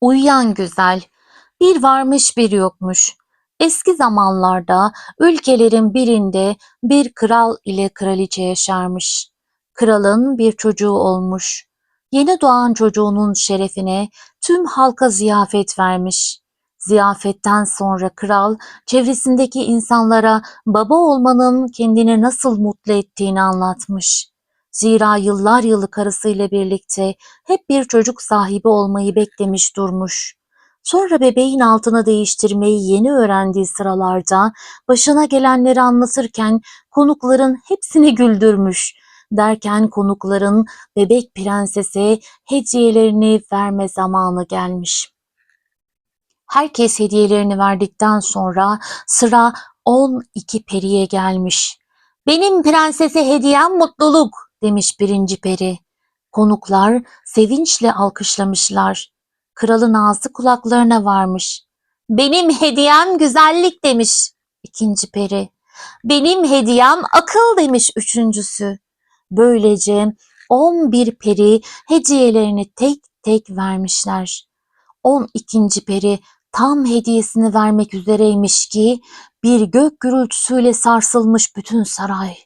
Uyuyan güzel. Bir varmış bir yokmuş. Eski zamanlarda ülkelerin birinde bir kral ile kraliçe yaşarmış. Kralın bir çocuğu olmuş. Yeni doğan çocuğunun şerefine tüm halka ziyafet vermiş. Ziyafetten sonra kral çevresindeki insanlara baba olmanın kendini nasıl mutlu ettiğini anlatmış. Zira yıllar yılı karısıyla birlikte hep bir çocuk sahibi olmayı beklemiş durmuş. Sonra bebeğin altını değiştirmeyi yeni öğrendiği sıralarda başına gelenleri anlatırken konukların hepsini güldürmüş. Derken konukların bebek prensese hediyelerini verme zamanı gelmiş. Herkes hediyelerini verdikten sonra sıra 12 periye gelmiş. Benim prensese hediyem mutluluk demiş birinci peri. Konuklar sevinçle alkışlamışlar. Kralın ağzı kulaklarına varmış. Benim hediyem güzellik demiş ikinci peri. Benim hediyem akıl demiş üçüncüsü. Böylece 11 peri hediyelerini tek tek vermişler. 12. peri tam hediyesini vermek üzereymiş ki bir gök gürültüsüyle sarsılmış bütün saray.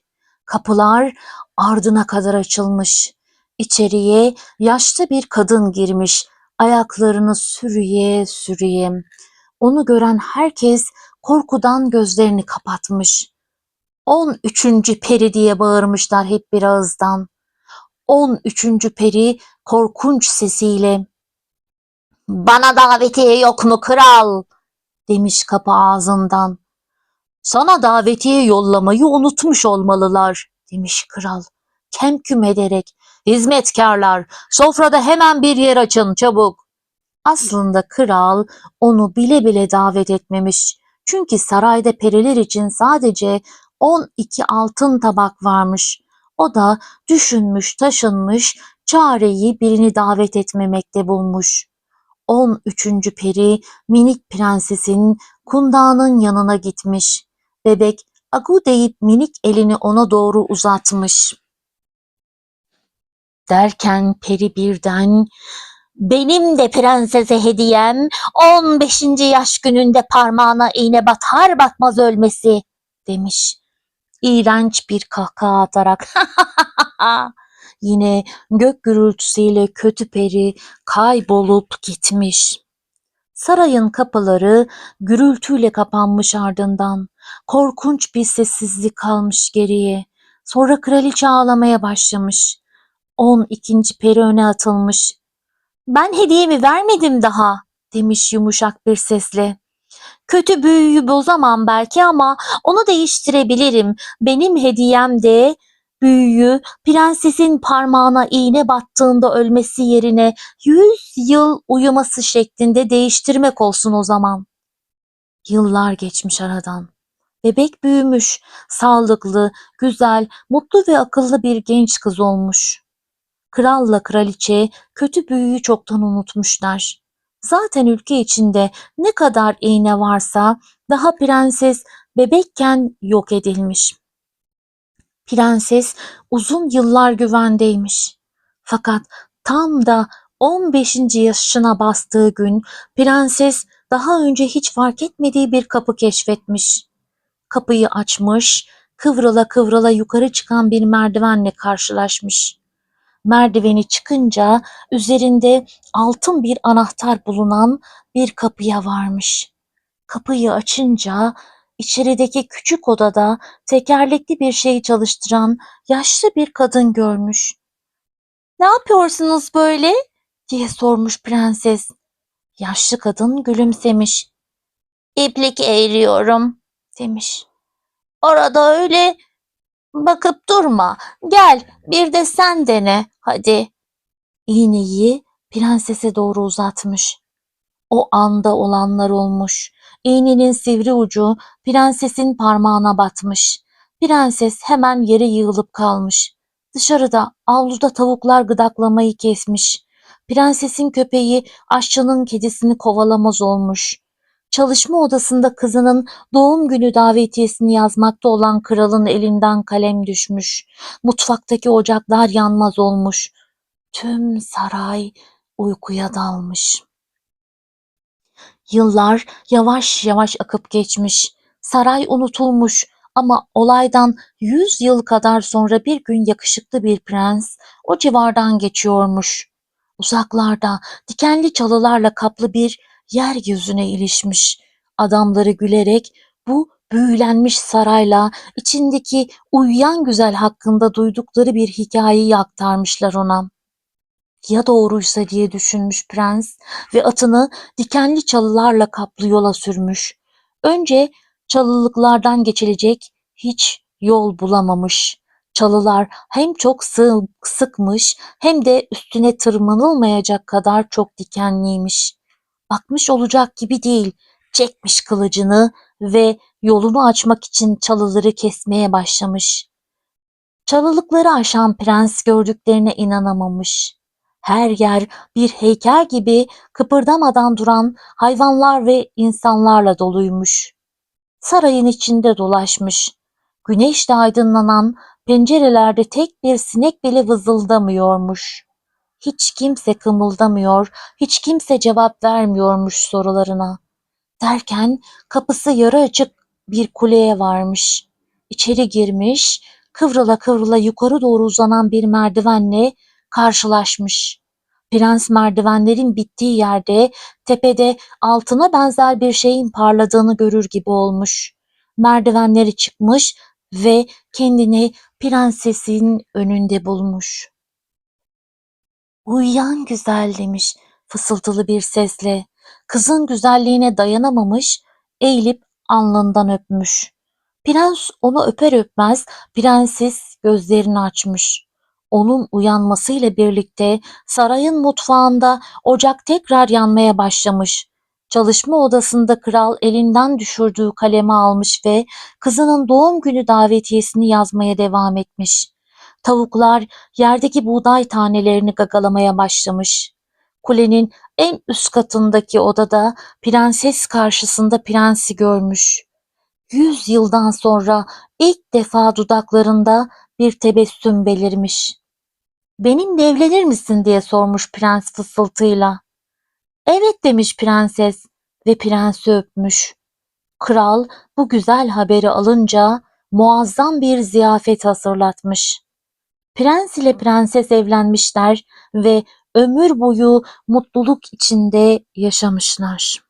Kapılar ardına kadar açılmış. İçeriye yaşlı bir kadın girmiş, ayaklarını sürüye sürüye. Onu gören herkes korkudan gözlerini kapatmış. 13. peri diye bağırmışlar hep bir ağızdan. 13. peri korkunç sesiyle bana davetiye yok mu kral? demiş kapı ağzından. Sana davetiye yollamayı unutmuş olmalılar demiş kral. Kemküm ederek hizmetkarlar sofrada hemen bir yer açın çabuk. Aslında kral onu bile bile davet etmemiş. Çünkü sarayda periler için sadece 12 altın tabak varmış. O da düşünmüş taşınmış çareyi birini davet etmemekte bulmuş. 13. peri minik prensesin kundağının yanına gitmiş. Bebek agu deyip minik elini ona doğru uzatmış. Derken peri birden benim de prensese hediyem 15. yaş gününde parmağına iğne batar batmaz ölmesi demiş. İğrenç bir kahkaha atarak yine gök gürültüsüyle kötü peri kaybolup gitmiş. Sarayın kapıları gürültüyle kapanmış ardından. Korkunç bir sessizlik kalmış geriye. Sonra kraliçe ağlamaya başlamış. 12. peri öne atılmış. Ben hediyemi vermedim daha demiş yumuşak bir sesle. Kötü büyüyü bozamam belki ama onu değiştirebilirim. Benim hediyem de büyüyü prensesin parmağına iğne battığında ölmesi yerine yüz yıl uyuması şeklinde değiştirmek olsun o zaman. Yıllar geçmiş aradan. Bebek büyümüş, sağlıklı, güzel, mutlu ve akıllı bir genç kız olmuş. Kralla kraliçe kötü büyüyü çoktan unutmuşlar. Zaten ülke içinde ne kadar iğne varsa daha prenses bebekken yok edilmiş. Prenses uzun yıllar güvendeymiş. Fakat tam da 15. yaşına bastığı gün prenses daha önce hiç fark etmediği bir kapı keşfetmiş. Kapıyı açmış, kıvrıla kıvrıla yukarı çıkan bir merdivenle karşılaşmış. Merdiveni çıkınca üzerinde altın bir anahtar bulunan bir kapıya varmış. Kapıyı açınca içerideki küçük odada tekerlekli bir şeyi çalıştıran yaşlı bir kadın görmüş. Ne yapıyorsunuz böyle? diye sormuş prenses. Yaşlı kadın gülümsemiş. İplik eğriyorum demiş. Orada öyle bakıp durma. Gel bir de sen dene hadi. İğneyi prensese doğru uzatmış. O anda olanlar olmuş. İğnenin sivri ucu prensesin parmağına batmış. Prenses hemen yere yığılıp kalmış. Dışarıda avluda tavuklar gıdaklamayı kesmiş. Prensesin köpeği aşçının kedisini kovalamaz olmuş. Çalışma odasında kızının doğum günü davetiyesini yazmakta olan kralın elinden kalem düşmüş. Mutfaktaki ocaklar yanmaz olmuş. Tüm saray uykuya dalmış. Yıllar yavaş yavaş akıp geçmiş. Saray unutulmuş ama olaydan yüz yıl kadar sonra bir gün yakışıklı bir prens o civardan geçiyormuş. Uzaklarda dikenli çalılarla kaplı bir yeryüzüne ilişmiş. Adamları gülerek bu büyülenmiş sarayla içindeki uyuyan güzel hakkında duydukları bir hikayeyi aktarmışlar ona. Ya doğruysa diye düşünmüş prens ve atını dikenli çalılarla kaplı yola sürmüş. Önce çalılıklardan geçilecek hiç yol bulamamış. Çalılar hem çok sıkmış hem de üstüne tırmanılmayacak kadar çok dikenliymiş. Bakmış olacak gibi değil. Çekmiş kılıcını ve yolunu açmak için çalıları kesmeye başlamış. Çalılıkları aşan prens gördüklerine inanamamış. Her yer bir heykel gibi kıpırdamadan duran hayvanlar ve insanlarla doluymuş. Sarayın içinde dolaşmış. Güneşle aydınlanan pencerelerde tek bir sinek bile vızıldamıyormuş. Hiç kimse kımıldamıyor, hiç kimse cevap vermiyormuş sorularına. Derken kapısı yarı açık bir kuleye varmış. İçeri girmiş, kıvrıla kıvrıla yukarı doğru uzanan bir merdivenle karşılaşmış. Prens merdivenlerin bittiği yerde tepede altına benzer bir şeyin parladığını görür gibi olmuş. Merdivenleri çıkmış ve kendini prensesin önünde bulmuş. Uyuyan güzel demiş fısıltılı bir sesle. Kızın güzelliğine dayanamamış, eğilip alnından öpmüş. Prens onu öper öpmez prenses gözlerini açmış. Onun uyanmasıyla birlikte sarayın mutfağında ocak tekrar yanmaya başlamış. Çalışma odasında kral elinden düşürdüğü kalemi almış ve kızının doğum günü davetiyesini yazmaya devam etmiş. Tavuklar yerdeki buğday tanelerini gagalamaya başlamış. Kulenin en üst katındaki odada prenses karşısında prensi görmüş. Yüz yıldan sonra ilk defa dudaklarında bir tebessüm belirmiş. Benimle evlenir misin diye sormuş prens fısıltıyla. Evet demiş prenses ve prensi öpmüş. Kral bu güzel haberi alınca muazzam bir ziyafet hazırlatmış. Prens ile prenses evlenmişler ve ömür boyu mutluluk içinde yaşamışlar.